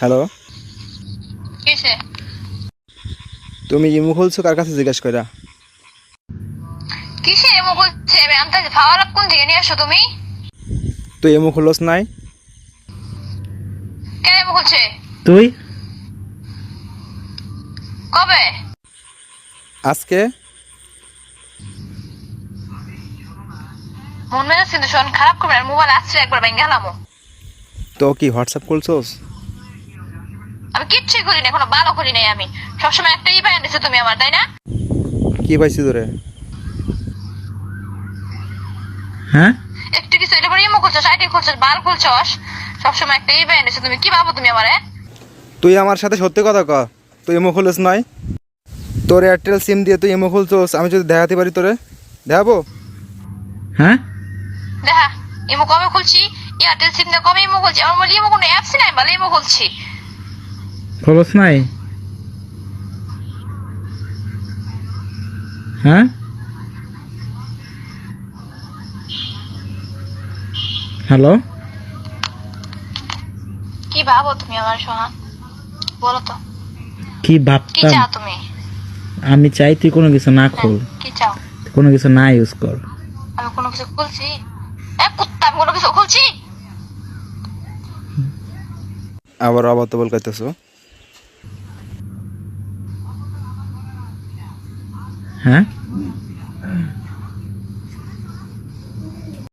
Hello. তুমি ইমু খুলছো? কার কাছে জিজ্ঞেস করা কিসে এমো খুলছে? আমি আনতে খাওয়ার কোন থেকে নিয়ে আসো তুমি? তুই ইমু খুলস নাই? কেন এমো বলছে তুই? কবে? আজকে? মন মেজাজ কিন্তু শোন খারাপ করবে মোবাইল আসছে একবার ভেঙে গেলাম তো কি হোয়াটসঅ্যাপ খুলছোস? আমি কিচ্ছুই করি না এখনও ভালো করি নাই আমি। সবসময় একটাই পাই আনছো তুমি আমার তাই না? কি পাইছি তোরে? হ্যাঁ? একটু কিছু এটা পরে ইমো করছস আইটি করছস বাল করছস সবসময় একটাই পাই আনছো তুমি। কি ভাবো তুমি আমারে? তুই আমার সাথে সত্যি কথা ক তুই ইমো খুলস নাই। তোর এয়ারটেল সিম দিয়ে তুই ইমো খুলছোস আমি যদি দেখাতে পারি তোরে? দেখাবো? হ্যাঁ? দেখা ইমো কবে খুলছি? এয়ারটেল সিম দিয়ে কবে ইমো খুলছি? আমার বলি ইমো কোনো অ্যাপস নাই বলে ইমো খুলছি। খবর নাই? হ্যাঁ? হ্যালো? কি ভাবো তুমি আমার সোনা? বলো তো। কি কি ভাবতাম চাও তুমি? আমি চাই তুই কোনো কিছু না হ্যাঁ, খোল। কি চাও? কোনো কিছু না ইউজ কর। আমি কোনো কিছু খুলছি? এ কুত্তা আমি কোনো কিছু খুলছি? আবার আবার তো বল হ্যাঁ